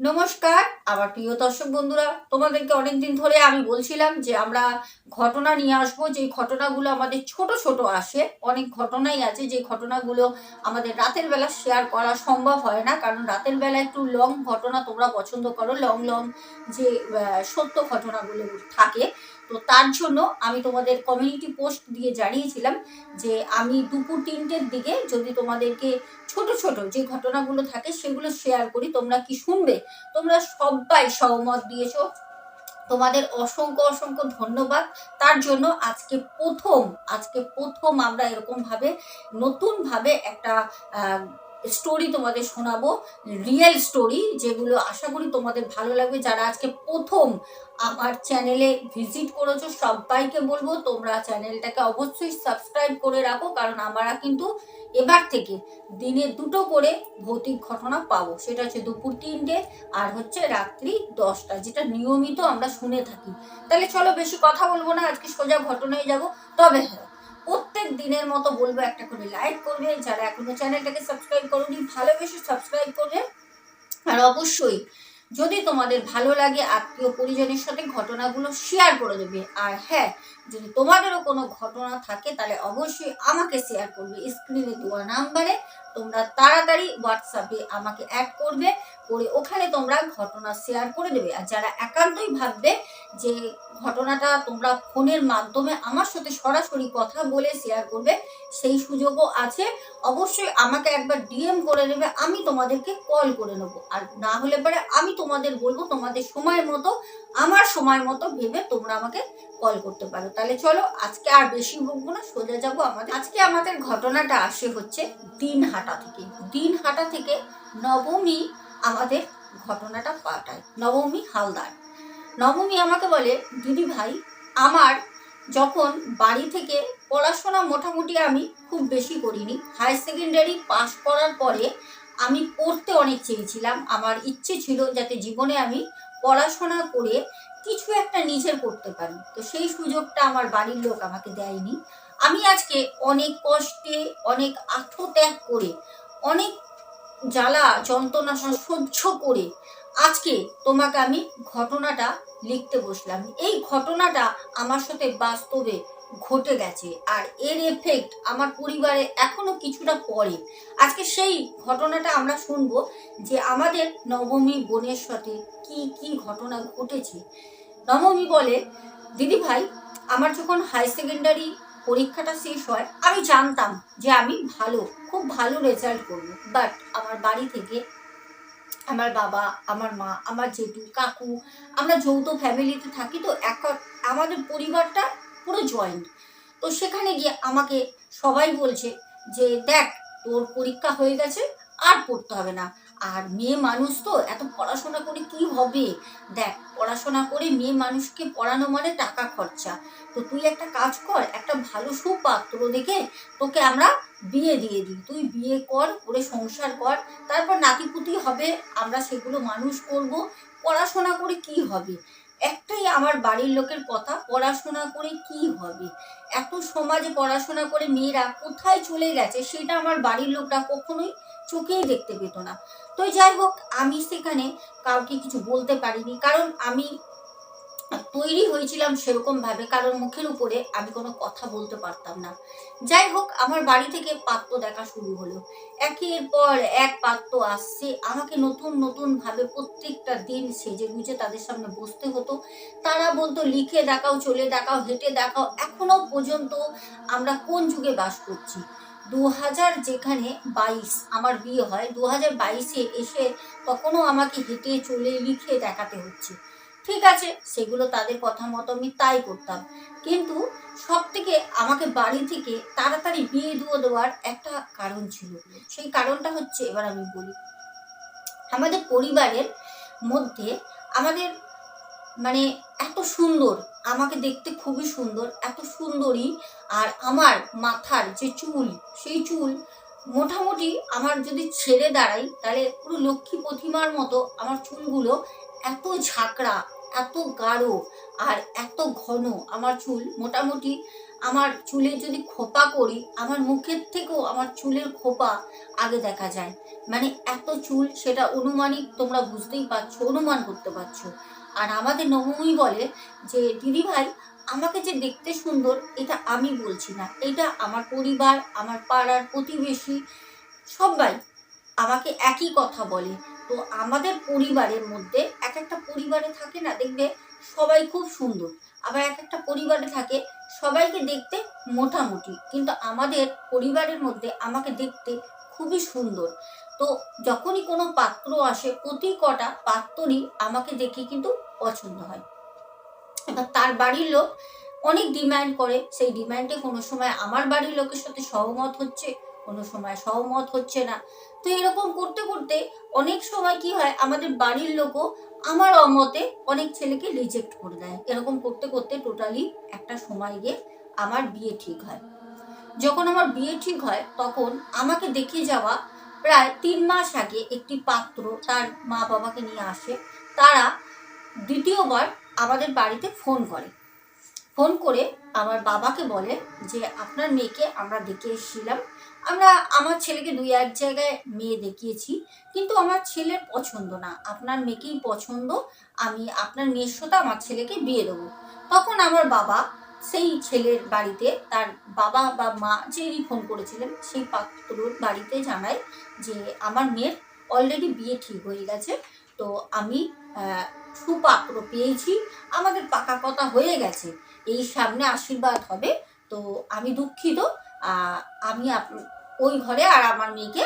নমস্কার, আমার প্রিয় দর্শক বন্ধুরা, তোমাদেরকে অনেকদিন ধরে আমি বলছিলাম যে আমরা ঘটনা নিয়ে আসব, যে ঘটনাগুলো আমাদের ছোট ছোট আসে, অনেক ঘটনাই আছে, যে ঘটনাগুলো আমাদের রাতের বেলা শেয়ার করা সম্ভব হয় না, কারণ রাতের বেলা একটু লং ঘটনা তোমরা পছন্দ করো লং লং যে সত্য ঘটনাগুলো থাকে। তো তার জন্য আমি তোমাদের কমিউনিটি পোস্ট দিয়ে জানিয়েছিলাম যে আমি দুপুর তিনটের দিকে যদি তোমাদেরকে ছোট ছোট যে ঘটনাগুলো থাকে সেগুলো শেয়ার করি, তোমরা কি শুনবে? তোমরা সবাই সহমত দিয়েছ। তোমাদের অসংখ্য অসংখ্য ধন্যবাদ। তার জন্য আজকে প্রথম আজকে প্রথম আমরা এরকম ভাবে নতুন ভাবে একটা স্টোরি তোমাদের শোনাবো রিয়েল স্টোরি যেগুলো আশা করি তোমাদের ভালো লাগবে। যারা আজকে প্রথম আমার চ্যানেলে ভিজিট করেছ, সবাইকে বলব তোমরা চ্যানেলটাকে অবশ্যই সাবস্ক্রাইব করে রাখো, কারণ আমরা কিন্তু এবার থেকে দিনে দুটো করে ভৌতিক ঘটনা পাবো। সেটা হচ্ছে দুপুর তিনটে আর হচ্ছে রাত্রি দশটা, যেটা নিয়মিত আমরা শুনে থাকি। তাহলে চলো বেশি কথা বলব না, আজকে সোজা ঘটনায় যাব। তবে হ্যাঁ প্রত্যেক দিনের মতো বলব একটা করে লাইক করবে যারা এখনও চ্যানেলটাকে সাবস্ক্রাইব করোনি, ভালোবেসে সাবস্ক্রাইব করবে আর অবশ্যই যদি তোমাদের ভালো লাগে, আত্মীয় পরিজনের সাথে ঘটনাগুলো শেয়ার করে দেবে। আর হ্যাঁ যদি তোমাদেরও কোনো ঘটনা থাকে, তাহলে অবশ্যই আমাকে শেয়ার করবে স্ক্রিনে দেওয়া নাম্বারে তোমরা তাড়াতাড়ি হোয়াটসঅ্যাপে আমাকে অ্যাড করবে, করে ওখানে তোমরা ঘটনা শেয়ার করে দেবে। আর যারা একান্তই ভাববে যে ঘটনাটা তোমরা ফোনের মাধ্যমে আমার সাথে সরাসরি কথা বলে শেয়ার করবে, সেই সুযোগও আছে। অবশ্যই আমাকে একবার ডিএম করে নেবে, আমি তোমাদেরকে কল করে নেব। আর না হলে পরে আমি তোমাদের বলব, তোমাদের সময় মতো, আমার সময় মতো ভেবে তোমরা আমাকে কল করতে পারো। তাহলে চলো, আজকে আর বেশি বকবো না, সোজা যাব আমাদের। আজকে আমাদের ঘটনাটা আসে হচ্ছে দিনহাটা থেকে। দিনহাটা থেকে নবমী আমাদের ঘটনাটা পাঠায় নবমী হালদার। নবমী আমাকে বলে, দিদি ভাই, আমার যখন বাড়ি থেকে পড়াশোনা মোটামুটি আমি খুব বেশি করিনি। হায়ার সেকেন্ডারি পাশ করার পরে আমি পড়তে অনেক চেয়েছিলাম। আমার ইচ্ছে ছিল যাতে জীবনে আমি পড়াশোনা করে কিছু একটা নিজের করতে পারি। তো সেই সুযোগটা আমার বাড়ির লোক আমাকে দেয়নি। আমি আজকে অনেক কষ্টে, অনেক আত্মত্যাগ করে, অনেক জ্বালা, যন্ত্রণা সহ্য করে আজকে তোমাকে আমি ঘটনাটা লিখতে বসলাম। এই ঘটনাটা আমার সাথে বাস্তবে ঘটে গেছে আর এর এফেক্ট আমার পরিবারে এখনও কিছুটা পড়ে। আজকে সেই ঘটনাটা আমরা শুনব যে আমাদের নবমী বোনের সাথে কি কি ঘটনা ঘটেছে। নবমী বলে, দিদি ভাই, আমার যখন হাই সেকেন্ডারি পরীক্ষাটা শেষ হয়, আমি জানতাম যে আমি ভালো, খুব ভালো রেজাল্ট করব। বাট আমার বাড়ি থেকে আমার বাবা, আমার মা, আমার জেঠু, কাকু, আমরা যৌথ ফ্যামিলিতে থাকি তো এক আমাদের পরিবারটা পুরো জয়েন্ট তো সেখানে গিয়ে আমাকে সবাই বলছে যে, দেখ, তোর পরীক্ষা হয়ে গেছে, আর পড়তে হবে না। আর মেয়ে মানুষ তো, এত পড়াশোনা করে কি হবে? দেখ, পড়াশোনা করে মেয়ে মানুষকে পড়ানো মানে টাকা খরচা। তো তুই একটা কাজ কর, একটা ভালো সুপাত্র দেখে তোকে আমরা বিয়ে দিয়ে দিই। তুই বিয়ে কর, করে সংসার কর, তারপর নাতিপুতি হবে, আমরা সেগুলো মানুষ করব, পড়াশোনা করে কি হবে? একটাই আমার বাড়ির লোকের কথা, পড়াশোনা করে কি হবে? এত সমাজে পড়াশোনা করে মেয়েরা কোথায় চলে গেছে, সেটা আমার বাড়ির লোকরা কখনোই চোখেই দেখতে পেত না। তো যাই হোক, আমি সেখানে কাউকে কিছু বলতে পারিনি, কারণ আমি তৈরি হয়েছিলাম সেরকম ভাবে, কারণ মুখের উপরে আমি কোনো কথা বলতে পারতাম না। যাই হোক, আমার বাড়ি থেকে পাত্র দেখা শুরু হলো। একের পর এক পাত্র আসছে। আমাকে নতুন নতুন ভাবে প্রত্যেকটা দিন সেজে গুজে তাদের সামনে বসতে হতো। তারা বলতো, লিখে দেখাও, চলে দেখাও, হেঁটে দেখাও। এখনও পর্যন্ত আমরা কোন যুগে বাস করছি? দু হাজার যেখানে বাইশ আমার বিয়ে হয় দু হাজার বাইশে এসে তখনও আমাকে হেঁটে চলে লিখে দেখাতে হচ্ছে। ঠিক আছে, সেগুলো তাদের কথা মতো আমি তাই করতাম। কিন্তু সব থেকে আমাকে বাড়ি থেকে তাড়াতাড়ি বিয়ে দিয়ে দেওয়ার একটা কারণ ছিল। সেই কারণটা হচ্ছে, এবার আমি বলি, আমাদের পরিবারের মধ্যে আমাদের মানে এত সুন্দর, আমাকে দেখতে খুবই সুন্দর, এত সুন্দরী আর আমার মাথার যে চুল, সেই চুল মোটামুটি আমার যদি ছেড়ে দাঁড়াই, তাহলে পুরো লক্ষ্মী প্রতিমার মতো আমার চুলগুলো এত ঝাঁকড়া এত গাঢ় আর এত ঘন। আমার চুল মোটামুটি, আমার চুলে যদি খোপা করি, আমার মুখের থেকেও আমার চুলের খোপা আগে দেখা যায়। মানে এত চুল সেটা অনুমানিক তোমরা বুঝতেই পারছ, অনুমান করতে পারছ। আর আমাদের নবমী বলে যে, দিদি ভাই, আমাকে যে দেখতে সুন্দর, এটা আমি বলছি না। এটা আমার পরিবার, আমার পাড়ার প্রতিবেশী, সবাই আমাকে একই কথা বলে। তো আমাদের পরিবারের মধ্যে এক একটা পরিবারে থাকে না, দেখবে সবাই খুব সুন্দর। আবার এক একটা পরিবারে থাকে, সবাইকে দেখতে মোটামুটি। কিন্তু আমাদের পরিবারের মধ্যে আমাকে দেখতে খুবই সুন্দর। তো যখনই কোনো পাত্র আসে, প্রতি কটা পাত্রই আমাকে দেখে কিন্তু পছন্দ হয়। এবার তার বাড়ির লোক অনেক ডিম্যান্ড করে, সেই ডিম্যান্ডে কোনো সময় আমার বাড়ির লোকের সাথে সহমত হচ্ছে কোনো সময় সহমত হচ্ছে না। তো এরকম করতে করতে অনেক সময় কি হয়, আমাদের বাড়ির লোকও আমার অমতে অনেক ছেলেকে রিজেক্ট করে দেয়। এরকম করতে করতে টোটালি একটা সময় গিয়ে আমার বিয়ে ঠিক হয়। যখন আমার বিয়ে ঠিক হয়, তখন আমাকে দেখে যাওয়া প্রায় তিন মাস আগে একটি পাত্র তার মা বাবাকে নিয়ে আসে। তারা দ্বিতীয়বার আমাদের বাড়িতে ফোন করে। ফোন করে আমার বাবাকে বলে যে, আপনার মেয়েকে আমরা দেখে এসেছিলাম। আমরা আমার ছেলেকে দুই এক জায়গায় মেয়ে দেখিয়েছি, কিন্তু আমার ছেলের পছন্দ না। আপনার মেয়েকেই পছন্দ, আমি আপনার মেয়ের সাথে আমার ছেলেকে বিয়ে দেবো। তখন আমার বাবা সেই ছেলের বাড়িতে তার বাবা বা মা যিনি ফোন করেছিলেন, সেই পাত্রর বাড়িতে জানায় যে আমার মেয়ের অলরেডি বিয়ে ঠিক হয়ে গেছে, তো আমি সুপাত্র পেয়েছি, আমাদের পাকা কথা হয়ে গেছে, এই সামনে আশীর্বাদ হবে, তো আমি দুঃখিত আমি ওই ঘরে আর আমার মেয়েকে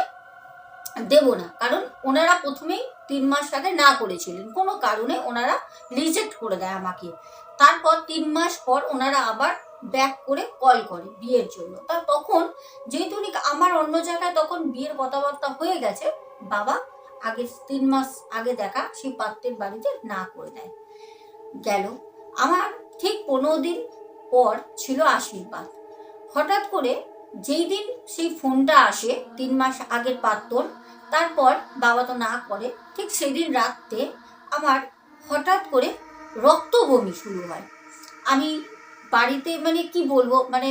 দেব না। কারণ ওনারা প্রথমেই তিন মাস আগে না করেছিলেন। কোনো কারণে ওনারা রিজেক্ট করে দেয় আমাকে। তারপর তিন মাস পর ওনারা আবার ব্যাক করে কল করে বিয়ের জন্য। তা তখন যেহেতু উনি আমার অন্য জায়গায় তখন বিয়ের কথাবার্তা হয়ে গেছে, বাবা আগে তিন মাস আগে দেখা সেই পাত্রের বাড়িতে না করে দেয়। গেল। আমার ঠিক পনেরো দিন পর ছিল আশীর্বাদ। হঠাৎ করে যেই দিন সেই ফোনটা আসে, তিন মাস আগের পাত্তর, তারপর বাবা তো না করে, ঠিক সেদিন রাত্রে আমার হঠাৎ করে রক্ত বমি শুরু হয়। আমি বাড়িতে মানে কি বলব মানে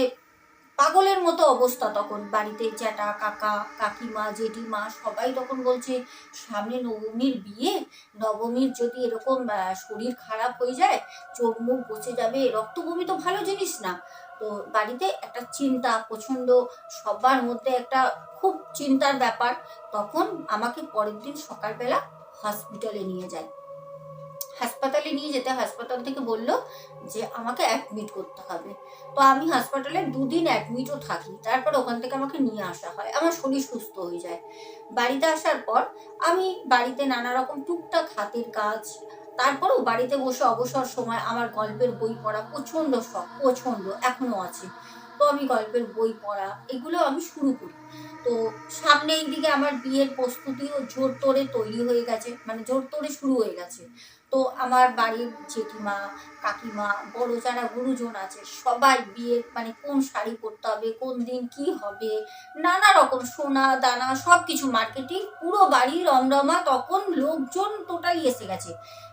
পাগলের মতো অবস্থা তখন। বাড়িতে জ্যাঠা, কাকা, কাকিমা, জেঠিমা সবাই তখন বলছে, সামনে নবমীর বিয়ে, নবমীর যদি এরকম শরীর খারাপ হয়ে যায়, চোখ মুখ বসে যাবে, রক্ত বমি তো ভালো জিনিস না। তো বাড়িতে একটা চিন্তা প্রচণ্ড সবার মধ্যে একটা খুব চিন্তার ব্যাপার। তখন আমাকে পরের দিন সকালবেলা হসপিটালে নিয়ে যায়। হাসপাতালে নিয়ে যেতে হাসপাতাল থেকে বলল যে, আমাকে অ্যাডমিট করতে হবে। তো আমি হাসপাতালে দুদিন অ্যাডমিটও থাকি। তারপর ওখান থেকে আমাকে নিয়ে আসা হয়। আমার শরীর সুস্থ হয়ে যায়। বাড়িতে আসার পর আমি বাড়িতে নানা রকম টুকটাক হাতের কাজ তারপরেও বাড়িতে বসে অবসর সময় আমার গল্পের বই পড়া প্রচণ্ড শখ, প্রচণ্ড এখনও আছে। তো আমি গল্পের বই পড়া, এগুলো আমি শুরু করি। তো সামনে এই দিকে আমার বিয়ের প্রস্তুতিও জোর তোরে তৈরি হয়ে গেছে মানে জোর তোরে শুরু হয়ে গেছে। তো আমার বাড়ির জেঠিমা, কাকিমা, বড় যারা গুরুজন আছে, সবাই বিয়ে মানে কোন শাড়ি পরতে হবে, কোন দিন কি হবে, নানা রকম সোনা, দানা সব কিছু মার্কেটিং পুরো বাড়ি রমরমা, তখন লোকজন টোটালি এসে গেছে।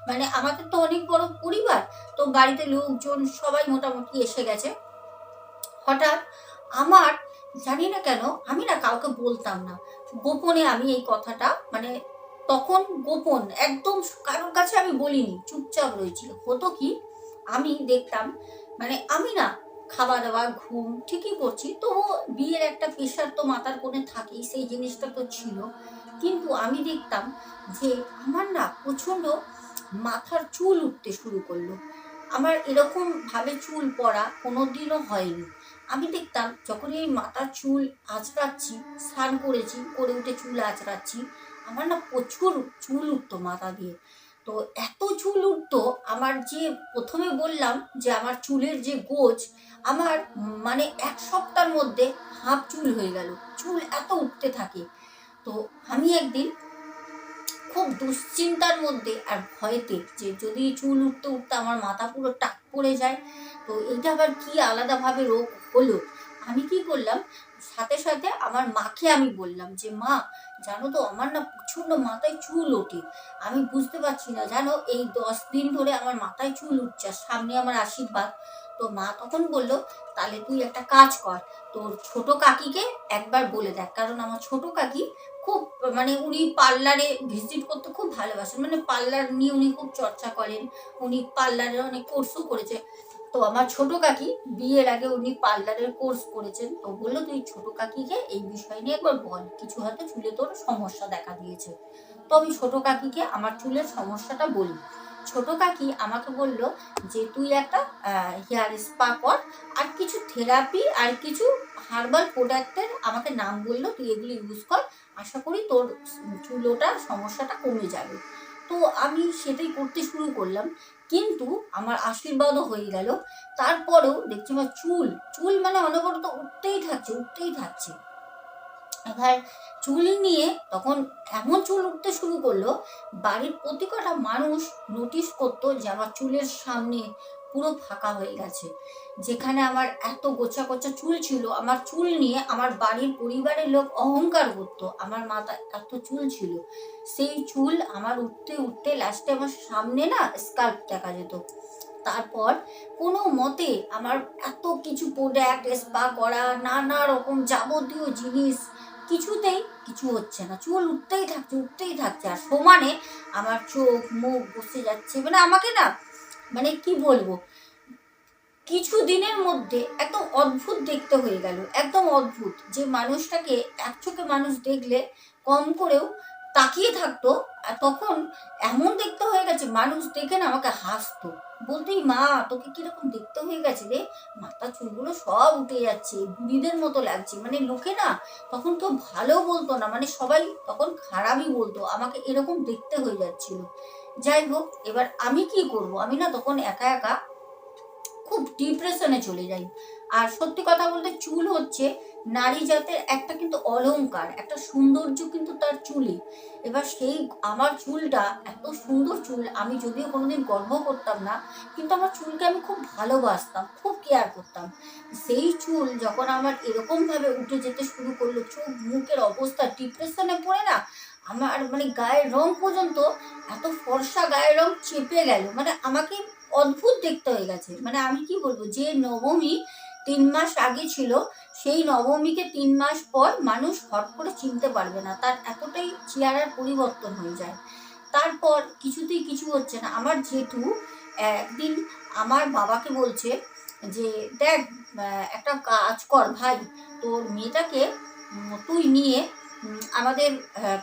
মানে আমাদের তো অনেক বড় পরিবার, তো বাড়িতে লোকজন সবাই মোটামুটি এসে গেছে। হঠাৎ আমার, জানি না কেন, আমি না কাউকে বলতাম না। গোপনে আমি এই কথাটা মানে তখন গোপন, একদম কারোর কাছে আমি বলিনি, চুপচাপ রয়েছি হতো কি? আমি দেখতাম মানে আমি না খাওয়া দাওয়া ঘুম ঠিকই করছি, তো বিয়ের একটা প্রেশার তো মাথার কোণে থাকেই, সেই জিনিসটা তো ছিল। কিন্তু আমি দেখতাম যে আমার না প্রচণ্ড মাথার চুল উঠতে শুরু করল। আমার এরকম ভাবে চুল পড়া কোনো দিনও হয়নি। আমি দেখতাম যখন এই মাথার চুল আঁচড়াচ্ছি, স্নান করেছি, করে উঠে চুল আঁচড়াচ্ছি আমার না প্রচুর চুল উঠতো মাথা দিয়ে। তো এত চুল উঠতো, আমার যে প্রথমে বললাম যে আমার চুলের যে গোছ আমার মানে এক সপ্তাহের মধ্যে হাফ চুল হয়ে গেল। চুল এত উঠতে থাকে। তো আমি একদিন খুব দুশ্চিন্তার মধ্যে আর ভয়েতে যে যদি চুল উঠতে উঠতে আমার মাথা পুরো টাক পড়ে যায়, তো এইটা আবার কি আলাদাভাবে রোগ হলো? আমি কি করলাম, সাথে সাথে আমার মাকে আমি বললাম যে, মা জানো তো, আমার না প্রচণ্ড মাথায় চুল ওঠে। আমি বুঝতে পারছি না, জানো, এই দশ দিন ধরে আমার মাথায় চুল উঠছে সামনে আমার আশীর্বাদ। তো মা তখন বলল, তাহলে তুই একটা কাজ কর, তোর ছোট কাকিকে একবার বলে দেখ। কারণ আমার ছোট কাকি খুব মানে উনি পার্লারে ভিজিট করতে খুব ভালোবাসেন। মানে পার্লার নিয়ে উনি খুব চর্চা করেন, উনি পার্লারে অনেক কোর্সও করেছে। তো আমার ছোট কাকি বিয়ের আগে উনি পার্লারের কোর্স করেছেন। তো বলল, তুই ছোট কাকিকে এই বিষয় নিয়ে একবার বল। কিছু হয়তো চুলে তোর সমস্যা দেখা দিয়েছে। তো আমি ছোট কাকিকে আমার চুলের সমস্যাটা বলি। ছোট কাকি আমাকে বলল যে, তুই একটা হেয়ার স্পা কর, আর কিছু থেরাপি, আর কিছু হার্বাল প্রোডাক্টের আমাকে নাম বলল, তুই এগুলি ইউজ কর। আশা করি তোর চুলোটার সমস্যাটা কমে যাবে। তো আমি সেটাই করতে শুরু করলাম। কিন্তু আমার আশীর্বাদও হয়ে গেল। তারপরেও দেখছি আমার চুল চুল মানে অনবরত উঠতেই থাকছে উঠতেই থাকছে। এবার চুল নিয়ে তখন এমন চুল উঠতে শুরু করল, বাড়ির প্রতি কটা মানুষ নোটিশ করতো যে আমার চুলের সামনে পুরো ফাঁকা হয়ে গেছে। যেখানে আমার এত গোছা গোছা চুল ছিল, আমার চুল নিয়ে আমার বাড়ির পরিবারের লোক অহংকার করতো। আমার মাথায় এত চুল ছিল। সেই চুল আমার উঠতে উঠতে লাস্টে আমার সামনে না স্কাল্প দেখা যেত। তারপর কোনো মতে আমার এত কিছু প্রোডাক্ট স্পা করা, নানা রকম যাবতীয় জিনিস কিছুতেই কিছু হচ্ছে না। চুল উঠতেই থাকছে উঠতেই থাকছে। আর সমানে আমার চোখ, মুখ বসে যাচ্ছে। মানে আমাকে না মানে কি বলব? কিছু দিনের মধ্যে একদম অদ্ভুত দেখতে হয়ে গেল, একদম অদ্ভুত। যে মানুষটাকে এক চোখে মানুষ দেখলে কম করেও তাকিয়ে থাকতো, আর তখন এমন দেখতে হয়ে গেছে, মানুষ দেখে না আমাকে হাসতো। বলতেই, মা, তোকে কীরকম দেখতে হয়ে গেছে রে? মাথা চুলগুলো সব উঠে যাচ্ছে, বুড়িদের মতো লাগছে। মানে লোকে না তখন কেউ ভালো বলতো না মানে সবাই তখন খারাপই বলতো, আমাকে এরকম দেখতে হয়ে যাচ্ছিল। যাই হোক এবার আমি কি করব? আমি না তখন একা একা খুব ডিপ্রেশনে চলে যাই। আর সত্যি কথা বলতে চুল হচ্ছে নারী জাতের একটা কিন্তু অলংকার, একটা সৌন্দর্য কিন্তু তার চুলে এবার সেই আমার চুলটা, এত সুন্দর চুল, আমি যদিও কোনোদিন গর্ব করতাম না, কিন্তু আমার চুলকে আমি খুব ভালোবাসতাম, খুব কেয়ার করতাম। সেই চুল যখন আমার এরকমভাবে উঠে যেতে শুরু করল, চোখ মুখের অবস্থা ডিপ্রেশনে পড়ে না আমার মানে গায়ের রং পর্যন্ত এত ফর্সা গায়ের রং চেপে গেল। মানে আমাকে অদ্ভুত দেখতে হয়ে গেছে। মানে আমি কি বলব, যে নবমী তিন মাস আগে ছিল, সেই নবমীকে তিন মাস পর মানুষ হট করে চিনতে পারবে না। তার এতটাই চেহারার পরিবর্তন হয়ে যায়। তারপর কিছুতেই কিছু হচ্ছে না। আমার জেঠু একদিন আমার বাবাকে বলছে যে, দেখ একটা কাজ কর ভাই। তোর মেয়েটাকে তুই নিয়ে আমাদের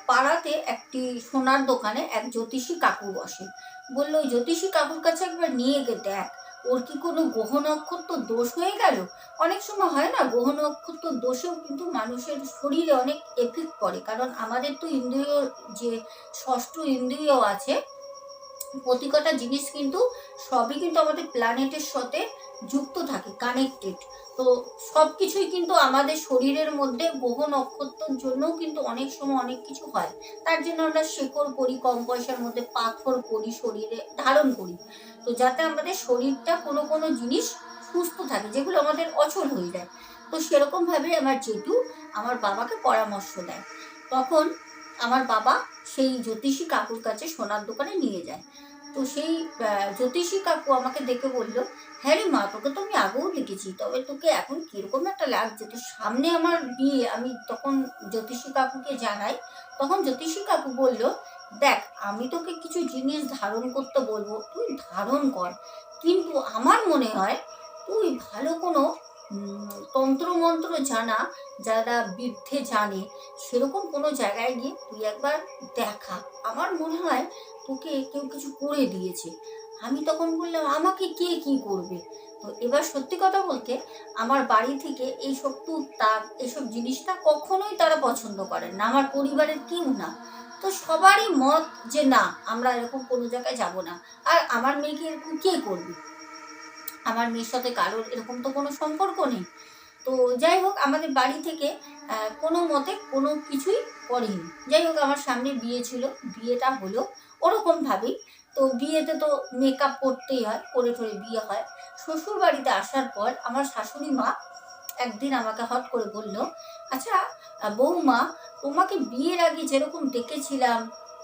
পাড়াতে একটি সোনার দোকানে এক জ্যোতিষী কাকু বসে। বলল ওই জ্যোতিষী কাকুর কাছে একবার নিয়ে গে দেখ, ওর কি কোনো গ্রহ নক্ষত্র দোষ হয়ে গেল? অনেক সময় হয় না গ্রহ নক্ষত্র দোষেও কিন্তু মানুষের শরীরে অনেক এফেক্ট পড়ে। কারণ আমাদের তো ইন্দ্রিয়, যে ষষ্ঠ ইন্দ্রিয় আছে প্রতিকটা জিনিস কিন্তু সবই কিন্তু আমাদের প্ল্যানেটের সাথে যুক্ত থাকে কানেক্টেড তো সব কিছুই কিন্তু আমাদের শরীরের মধ্যে গ্রহ নক্ষত্রের জন্যও কিন্তু অনেক সময় অনেক কিছু হয়। তার জন্য আমরা শেকড় করি, কম পয়সার মধ্যে পাথর করি, শরীরে ধারণ করি। তো যাতে আমাদের শরীরটা কোনো কোনো জিনিস সুস্থ থাকে, যেগুলো আমাদের অচল হয়ে যায়। তো সেরকমভাবে আমার জেঠু আমার বাবাকে পরামর্শ দেয়। তখন আমার বাবা সেই জ্যোতিষী কাকুর কাছে সোনার দোকানে নিয়ে যায়। তো সেই জ্যোতিষী কাকু আমাকে দেখে বলল হ্যাঁ রে মা, তোকে তো আমি আগেও দেখেছি। তবে তোকে এখন কীরকম একটা লাগছে? তো সামনে আমার বিয়ে। আমি তখন জ্যোতিষী কাকুকে জানাই, তখন জ্যোতিষী কাকু বলল, দেখ, আমি তোকে কিছু জিনিস ধারণ করতে বলব। তুই ধারণ কর। কিন্তু আমার মনে হয়, তুই ভালো কোনো তন্ত্রমন্ত্র জানা, যারা বৃদ্ধে জানে, সেরকম কোনো জায়গায় গিয়ে তুই একবার দেখা। আমার মনে হয় তোকে কেউ কিছু করে দিয়েছে। আমি তখন বললাম, আমাকে কে কি করবে? তো এবার সত্যি কথা বলতে, আমার বাড়ি থেকে এইসব টুকটাক এসব জিনিসটা কখনোই তারা পছন্দ করেন না। আমার পরিবারের কেউ না। তো সবারই মত যে, না, আমরা এরকম কোনো জায়গায় যাব না। আর আমার মেয়েকে এরকম কে করবে? আমার মেয়ের সাথে কারোর এরকম তো কোনো সম্পর্ক নেই। তো যাই হোক, আমাদের বাড়ি থেকে কোনো মতে কোনো কিছুই করেনি। যাই হোক, আমার সামনে বিয়ে ছিল। বিয়েটা হলো ওরকমভাবেই তো বিয়েতে তো মেকআপ করতেই হয়, করে ঠরে বিয়ে হয়। শ্বশুর বাড়িতে আসার পর আমার শাশুড়ি মা একদিন আমাকে হট করে বলল আচ্ছা বৌমা, তোমাকে বিয়ের আগে যেরকম দেখেছিলাম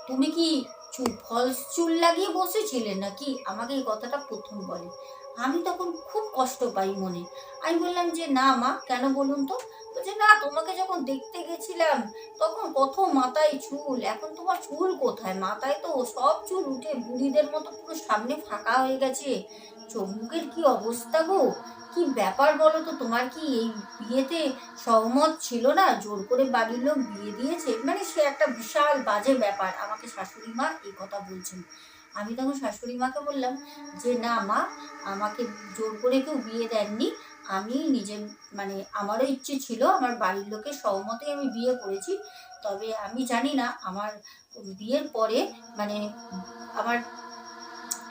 তুমি কি চুল, ফলস চুল লাগিয়ে বসেছিলে নাকি? আমাকে এই কথাটা প্রথম বলে। আমি তখন খুব কষ্ট পাই মনে। আমি বললাম যে, না মা, কেন বলুন তো? বলছে না, তোমাকে যখন দেখতে গেছিলাম, তখন কত মাথায় চুল। এখন তোমার চুল কোথায়? মাথায় তো সব চুল উঠে বুড়িদের মতো পুরো সামনে ফাঁকা হয়ে গেছে। চোখ মুখের কি অবস্থা গো? কি ব্যাপার বলো তো? তোমার কি এই বিয়েতে সহমত ছিল না? জোর করে বাড়ির লোক বিয়ে দিয়েছে? মানে সে একটা বিশাল বাজে ব্যাপার। আমাকে শাশুড়ি মা এই কথা বলছেন। আমি তখন শাশুড়ি মাকে বললাম যে, না মা, আমাকে জোর করে কেউ বিয়ে দেননি। আমি নিজে মানে আমারও ইচ্ছে ছিল, আমার বাড়ির লোকের সহমতে আমি বিয়ে করেছি। তবে আমি জানি না, আমার বিয়ের পরে মানে আমার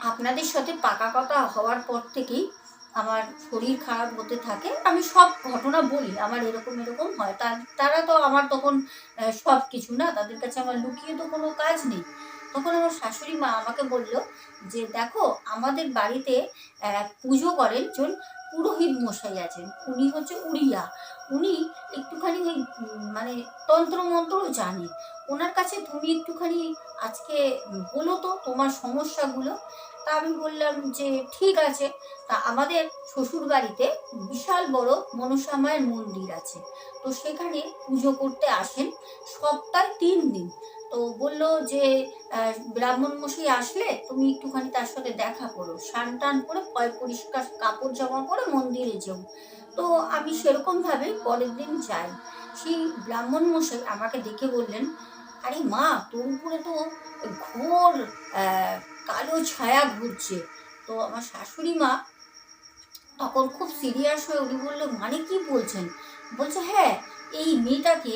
আপনাদের সাথে পাকা কথা হওয়ার পর থেকেই আমার শরীর খারাপ হতে থাকে। আমি সব ঘটনা বলি, আমার এরকম এরকম হয়। তার তো আমার তখন সব কিছু না? তাদের কাছে আমার লুকিয়ে তো কোনো কাজ নেই। তখন আমার শাশুড়ি মা আমাকে বলল যে, দেখো, আমাদের বাড়িতে পুজো করেন একজন পুরোহিত মশাই আছেন। উনি হচ্ছে উড়িয়া। উনি একটুখানি ওই মানে তন্ত্রমন্ত্র জানে ওনার কাছে তুমি একটুখানি আজকে বলো তো তোমার সমস্যাগুলো। তা আমি বললাম যে, ঠিক আছে। তা আমাদের শ্বশুর বাড়িতে বিশাল বড় মনসা মায়ের মন্দির আছে। তো সেখানে পুজো করতে আসেন সপ্তাহে তিন দিন। তো বলল যে ব্রাহ্মণ মশাই আসলে তুমি একটুখানি তার সাথে দেখা করো। স্নান টান করে পয় পরিষ্কার কাপড় জামা পরে মন্দিরে যেও। তো আমি সেরকমভাবে পরের দিন যাই। সেই ব্রাহ্মণ মশাই আমাকে দেখে বললেন, আরে মা, তোর উপরে তো ঘোর কালো ছায়া ঘুরছে। তো আমার শাশুড়ি মা তখন খুব সিরিয়াস হয়ে উনি বলল মানে কি বলছেন? বলছে হ্যাঁ এই মেয়েটাকে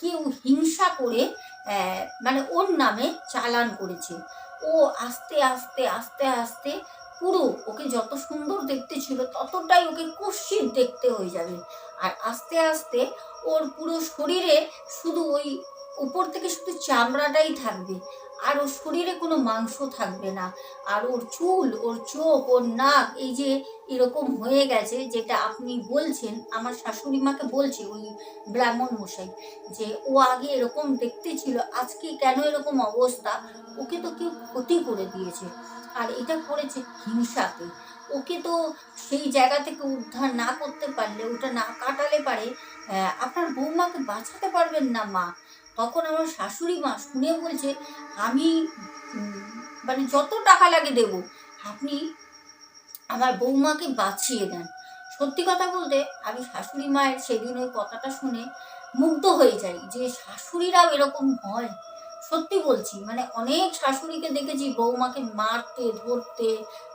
কেউ হিংসা করে মানে ওর নামে চালান করেছে। ও আস্তে আস্তে আস্তে আস্তে পুরো ওকে যত সুন্দর দেখতে ছিল, ততটাই ওকে কুৎসিত দেখতে হয়ে যাবে। আর আস্তে আস্তে ওর পুরো শরীরে শুধু ওই উপর থেকে শুধু চামড়াটাই থাকবে। আর ওর শরীরে কোনো মাংস থাকবে না। আর ওর চুল, ওর চোখ, ওর নাক, এই যে এরকম হয়ে গেছে যেটা আপনি বলছেন, আমার শাশুড়ি মাকে বলছে ওই ব্রাহ্মণ মশাই, যে ও আগে এরকম দেখতে ছিল, আজকে কেন এরকম অবস্থা? ওকে তো কেউ ক্ষতি করে দিয়েছে। আর এটা করেছে হিংসাতে ওকে তো সেই জায়গা থেকে উদ্ধার না করতে পারলে, ওটা না কাটালে পারে আপনার বৌমাকে বাঁচাতে পারবেন না মা। তখন আমার শাশুড়ি মা শুনে বলছে, আমি মানে যত টাকা লাগে দেব, আপনি আমার বৌমাকে বাঁচিয়ে দেন। সত্যি কথা বলতে আমি শাশুড়ি মায়ের সেদিন ওই কথাটা শুনে মুগ্ধ হয়ে যাই যে শাশুড়িরাও এরকম হয়। সত্যি বলছি মানে অনেক শাশুড়িকে দেখেছি বৌমাকে মারতে, ধরতে,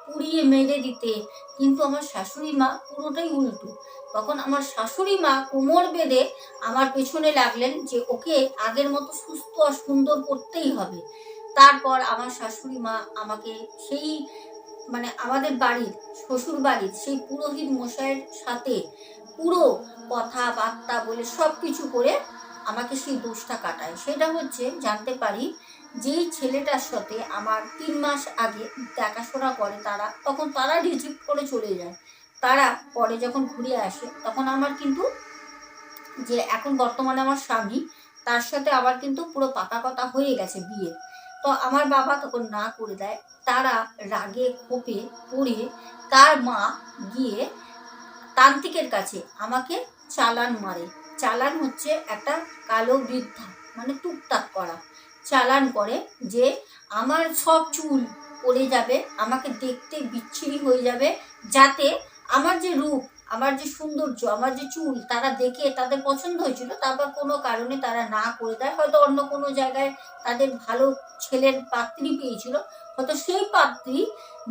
পুড়িয়ে মেরে দিতে, কিন্তু আমার শাশুড়ি মা পুরোটাই উল্টো। তখন আমার শাশুড়ি মা কোমর বেঁধে আমার পেছনে লাগলেন যে ওকে আগের মতো সুস্থ আর সুন্দর করতেই হবে। তারপর আমার শাশুড়ি মা আমাকে সেই মানে আমাদের বাড়ির, শ্বশুর বাড়ির, সেই পুরোহিত মশাইয়ের সাথে পুরো কথাবার্তা বলে সব কিছু করে আমাকে সেই দোষটা কাটায়। সেটা হচ্ছে জানতে পারি, যেই ছেলেটার সাথে আমার তিন মাস আগে দেখাশোনা করে তারা, তখন তারা রিজিভ করে চলে যায়। তারা পরে যখন ঘুরে আসে, তখন আমার কিন্তু যে এখন বর্তমানে আমার স্বামী, তার সাথে আবার কিন্তু পুরো পাকা কথা হয়ে গেছে বিয়ে। তো আমার বাবা তখন না করে দেয়, তারা রাগে ক্ষোভে পড়ে তার মা গিয়ে তান্ত্রিকের কাছে আমাকে চালান মারে। চালান হচ্ছে একটা কালো বৃদ্ধা মানে টুকটাক করা। চালান করে যে আমার সব চুল পড়ে যাবে, আমাকে দেখতে বিচ্ছিরি হয়ে যাবে, যাতে আমার যে রূপ, আমার যে সৌন্দর্য, আমার যে চুল, তারা দেখে তাদের পছন্দ হয়েছিল, তারপর কোনো কারণে তারা না করে দেয়। হয়তো অন্য কোনো জায়গায় তাদের ভালো ছেলের পাত্রী পেয়েছিল, হয়তো সেই পাত্রী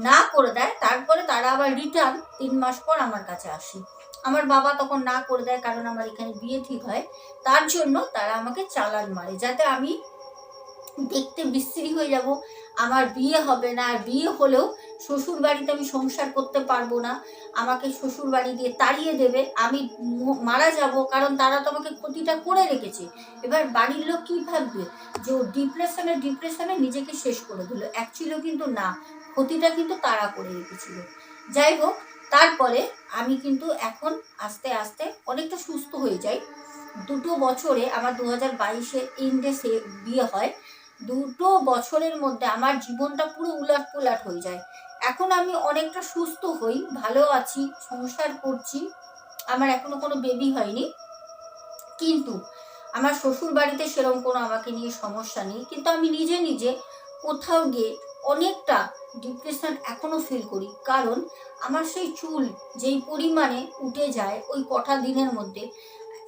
না করে দেয়, তারপরে তারা আবার রিটার্ন তিন মাস পর আমার কাছে আসে। আমার বাবা তখন না করে দেয় কারণ আমার এখানে বিয়ে ঠিক হয়, তার জন্য তারা আমাকে চালান মারে যাতে আমি দেখতে বিশ্রী হয়ে যাব। আমার বিয়ে হবে না, আর বিয়ে হলেও শ্বশুর বাড়িতে আমি সংসার করতে পারব না। আমাকে শ্বশুর বাড়ি দিয়ে তাড়িয়ে দেবে, আমি মারা যাব, কারণ তারা তো আমাকে ক্ষতিটা করে রেখেছে। এবার বাড়ির লোক কী ভাববে? যে ও ডিপ্রেশনে ডিপ্রেশনে নিজেকে শেষ করে দিল। অ্যাকচুয়ালি কিন্তু না, ক্ষতিটা কিন্তু তারা করে রেখেছিল। যাই হোক তারপরে আমি কিন্তু এখন আস্তে আস্তে অনেকটা সুস্থ হয়ে যাই। দুটো বছরে আমার দু হাজার বাইশের এন্ডে সে বিয়ে হয়। দুটো বছরের মধ্যে আমার জীবনটা পুরো উলাট পুলাট হয়ে যায়। এখন আমি অনেকটা সুস্থ হই, ভালো আছি, সংসার করছি। আমার এখনও কোনো বেবি হয়নি। কিন্তু আমার শ্বশুর বাড়িতে সেরকম কোনো আমাকে নিয়ে সমস্যা নেই। কিন্তু আমি নিজে নিজে কোথাও গিয়ে অনেকটা ডিপ্রেশন এখনও ফিল করি। কারণ আমার সেই চুল যেই পরিমাণে উঠে যায় ওই কটা দিনের মধ্যে,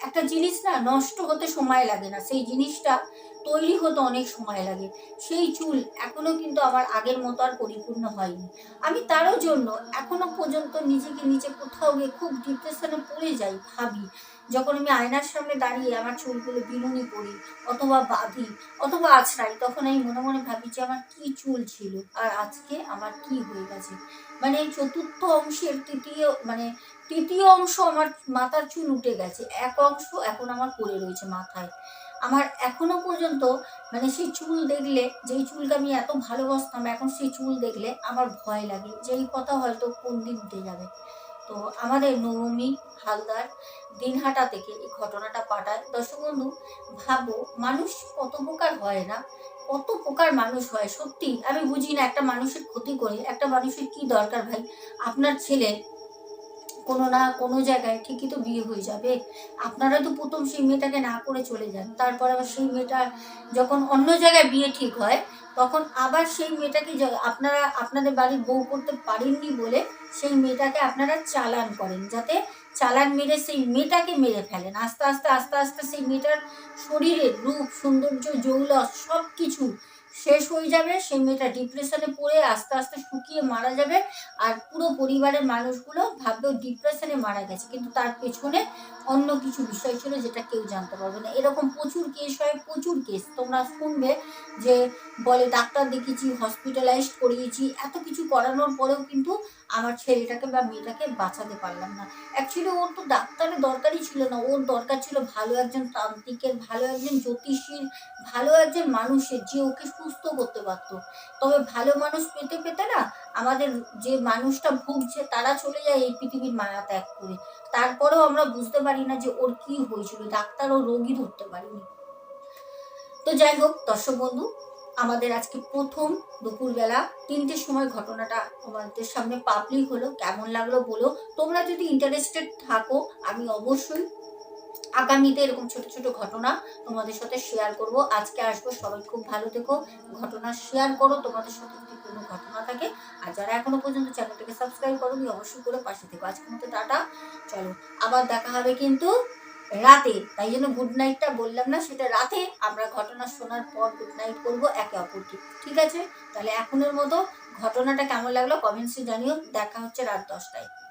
একটা জিনিস না নষ্ট হতে সময় লাগে না। সেই জিনিসটা তৈরি হতে অনেক সময় লাগে। সেই চুল এখনও কিন্তু আমার আগের মতো আর পরিপূর্ণ হয়নি। আমি তারও জন্য এখনও পর্যন্ত নিজেকে নিজে কোথাও গিয়ে খুব ডিপ্রেশনে পড়ে যাই, ভাবি। যখন আমি আয়নার সামনে দাঁড়িয়ে আমার চুলগুলো বিনুনি করি অথবা বাঁধি অথবা আছড়াই, তখন আমি মনে মনে ভাবি যে আমার কি চুল ছিল আর আজকে আমার কি হয়ে গেছে। মানে এই চতুর্থ অংশের তৃতীয় মানে তৃতীয় অংশ আমার মাথার চুল উঠে গেছে, এক অংশ এখন আমার পড়ে রয়েছে মাথায়। আমার এখনও পর্যন্ত মানে সেই চুল দেখলে, যেই চুলকে আমি এত ভালোবাসতাম, এখন সেই চুল দেখলে আমার ভয় লাগে যে এই কথা হয়তো কোন দিন উঠে যাবে। তো আমাদের নবমী, হালদার দিনহাটা থেকে এই ঘটনাটা পাঠায়। দর্শক বন্ধু, ভাবো, মানুষ কত প্রকার হয় না? কত প্রকার মানুষ হয়? সত্যি, আমি বুঝি না একটা মানুষের ক্ষতি করে, একটা মানুষের কি দরকার ভাই? আপনার ছেলে কোনো না কোনো জায়গায় ঠিকই তো বিয়ে হয়ে যাবে। আপনারা তো প্রথম সেই মেয়েটাকে না করে চলে যান। তারপর আবার সেই মেয়েটা যখন অন্য জায়গায় বিয়ে ঠিক হয়, তখন আবার সেই মেয়েটাকে আপনারা, আপনাদের বাড়ির বউ করতে পারেননি বলে সেই মেয়েটাকে আপনারা চালান করেন, যাতে চালান মেরে সেই মেয়েটাকে মেরে ফেলেন। আস্তে আস্তে আস্তে আস্তে সেই মেয়েটার শরীরের রূপ, সৌন্দর্য, জৌলস সব কিছু শেষ হয়ে যাবে, সেই মেয়েটা ডিপ্রেশনে পড়ে আস্তে আস্তে শুকিয়ে মারা যাবে আর পুরো পরিবারের মানুষগুলো ভাববে ডিপ্রেশনে মারা গেছে। কিন্তু তার পেছনে অন্য কিছু বিষয় ছিল যেটা কেউ জানতে পারবে না। এরকম প্রচুর কেস হয়, প্রচুর কেস তোমরা শুনবে যে বলে, ডাক্তার দেখিয়েছি হসপিটালাইজ করিয়েছি, এত কিছু করানোর পরেও কিন্তু আমার ছেলেটাকে বা মেয়েটাকে বাঁচাতে পারলাম না। অ্যাকচুয়ালি ওর তো ডাক্তারের দরকারই ছিল না। ওর দরকার ছিল ভালো একজন তান্ত্রিকের, ভালো একজন জ্যোতিষীর, ভালো একজন মানুষের যে ওকে সুস্থ করতে পারতো। তবে ভালো মানুষ পেতে পেতে না আমাদের যে মানুষটা ভুগছে তারা চলে যায় এই পৃথিবীর মায়া ত্যাগ করে। তারপরেও আমরা বুঝতে পারি না যে ওর কি হয়েছিল ডাক্তার ও রোগী ধরতে পারিনি। তো যাই হোক, দর্শক বন্ধু, আমাদের আজকে প্রথম দুপুরবেলা তিনটের সময় ঘটনাটা তোমাদের সামনে পাবলিক হলো। কেমন লাগল বলো? তোমরা যদি ইন্টারেস্টেড থাকো, আমি অবশ্যই আগামীতে এরকম ছোট ছোট ঘটনা তোমাদের সাথে শেয়ার করব। আজকে আসব, সবাই খুব ভালো থেকো। ঘটনা শেয়ার করো, তোমাদের সাথে যদি কোনো ঘটনা থাকে। আর যারা এখনও পর্যন্ত চ্যানেলটাকে সাবস্ক্রাইব করোনি, অবশ্যই করে পাশে থেকো। আজকের মতো টাটা। চলো, আবার দেখা হবে কিন্তু রাতে। তাই জন্য গুড নাইটটা বললাম না, সেটা রাতে। আমরা ঘটনা শোনার পর গুড নাইট করব একে অপরকে। ঠিক আছে? তাহলে এখনের মতো ঘটনাটা কেমন লাগল কমেন্টসে জানিও। দেখা হচ্ছে রাত দশটায়।